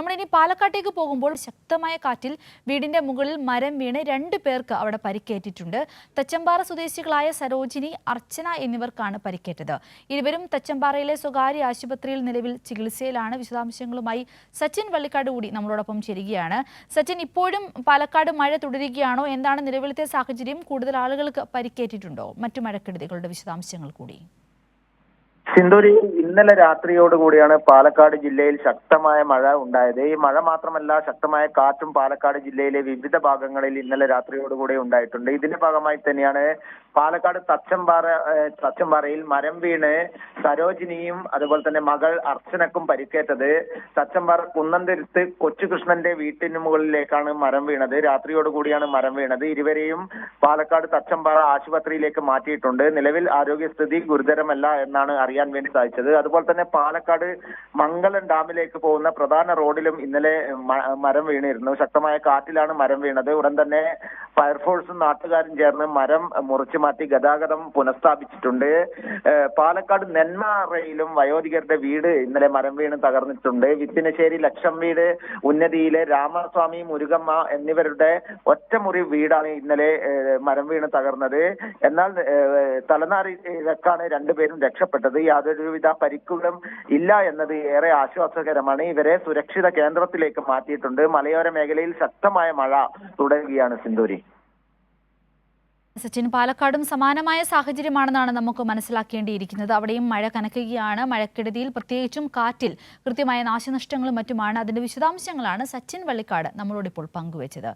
നമ്മളിനി പാലക്കാട്ടേക്ക് പോകുമ്പോൾ ശക്തമായ കാറ്റിൽ വീടിന്റെ മുകളിൽ മരം വീണ് രണ്ട് പേർക്ക് അവിടെ പരിക്കേറ്റിട്ടുണ്ട്. തച്ചമ്പാറ സ്വദേശികളായ സരോജിനി അർച്ചന എന്നിവർക്കാണ് പരിക്കേറ്റത്. ഇരുവരും തച്ചമ്പാറയിലെ സ്വകാര്യ ആശുപത്രിയിൽ നിലവിൽ ചികിത്സയിലാണ്. വിശദാംശങ്ങളുമായി സച്ചിൻ വള്ളിക്കാട് കൂടി നമ്മളോടൊപ്പം ചേരുകയാണ്. സച്ചിൻ ഇപ്പോഴും പാലക്കാട് മഴ തുടരുകയാണോ? എന്താണ് നിലവിലത്തെ സാഹചര്യം? കൂടുതൽ ആളുകൾക്ക് പരിക്കേറ്റിട്ടുണ്ടോ? മറ്റു മഴക്കെടുതികളുടെ വിശദാംശങ്ങൾ കൂടി. സിന്ധൂരി ഇന്നലെ രാത്രിയോടുകൂടിയാണ് പാലക്കാട് ജില്ലയിൽ ശക്തമായ മഴ ഉണ്ടായത്. ഈ മഴ മാത്രമല്ല ശക്തമായ കാറ്റും പാലക്കാട് ജില്ലയിലെ വിവിധ ഭാഗങ്ങളിൽ ഇന്നലെ രാത്രിയോടുകൂടി ഉണ്ടായിട്ടുണ്ട്. ഇതിന്റെ ഭാഗമായി തന്നെയാണ് പാലക്കാട് തച്ചമ്പാറ തച്ചമ്പാറയിൽ മരം വീണ് സരോജിനിയും അതുപോലെ തന്നെ മകൾ അർച്ചനക്കും പരിക്കേറ്റത്. തച്ചമ്പാറ കുന്നന്തിരുത്ത് കൊച്ചുകൃഷ്ണന്റെ വീട്ടിന് മുകളിലേക്കാണ് മരം വീണത്. രാത്രിയോടുകൂടിയാണ് മരം വീണത്. ഇരുവരെയും പാലക്കാട് തച്ചമ്പാറ ആശുപത്രിയിലേക്ക് മാറ്റിയിട്ടുണ്ട്. നിലവിൽ ആരോഗ്യസ്ഥിതി ഗുരുതരമല്ല എന്നാണ് അറിയാൻ വേണ്ടി സാധിച്ചത്. അതുപോലെ തന്നെ പാലക്കാട് മംഗലം ഡാമിലേക്ക് പോകുന്ന പ്രധാന റോഡിലും ഇന്നലെ മരം വീണിരുന്നു. ശക്തമായ കാറ്റിലാണ് മരം വീണത്. ഉടൻ തന്നെ ഫയർഫോഴ്സും നാട്ടുകാരും ചേർന്ന് മരം മുറിച്ചു മാറ്റി ഗതാഗതം പുനഃസ്ഥാപിച്ചിട്ടുണ്ട്. പാലക്കാട് നെന്മാറയിലും വയോധികരുടെ വീട് ഇന്നലെ മരം വീണ് തകർന്നിട്ടുണ്ട്. വിത്തിനശ്ശേരി ലക്ഷം വീട് ഉന്നതിയിലെ രാമസ്വാമി മുരുകമ്മ എന്നിവരുടെ ഒറ്റമുറി വീടാണ് ഇന്നലെ മരം വീണ് തകർന്നത്. എന്നാൽ തലനാരിഴക്കാണ് രണ്ടുപേരും രക്ഷപ്പെട്ടത്. യാതൊരുവിധ പരിക്കുകളും ഇല്ല എന്നത് ഏറെ ആശ്വാസകരമാണ്. ഇവരെ സുരക്ഷിത കേന്ദ്രത്തിലേക്ക് മാറ്റിയിട്ടുണ്ട്. മലയോര മേഖലയിൽ ശക്തമായ മഴ തുടരുകയാണ് സിന്ധൂരി സച്ചിൻ പാലക്കാടും സമാനമായ സാഹചര്യമാണെന്നാണ് നമുക്ക് മനസ്സിലാക്കേണ്ടിയിരിക്കുന്നത്. അവിടെയും മഴ കനക്കുകയാണ്. മഴക്കെടുതിയിൽ പ്രത്യേകിച്ചും കാറ്റിൽ കൃത്യമായ നാശനഷ്ടങ്ങളും മറ്റുമാണ്. അതിന്റെ വിശദാംശങ്ങളാണ് സച്ചിൻ വള്ളിക്കാട് നമ്മളോടിപ്പോൾ പങ്കുവച്ചത്.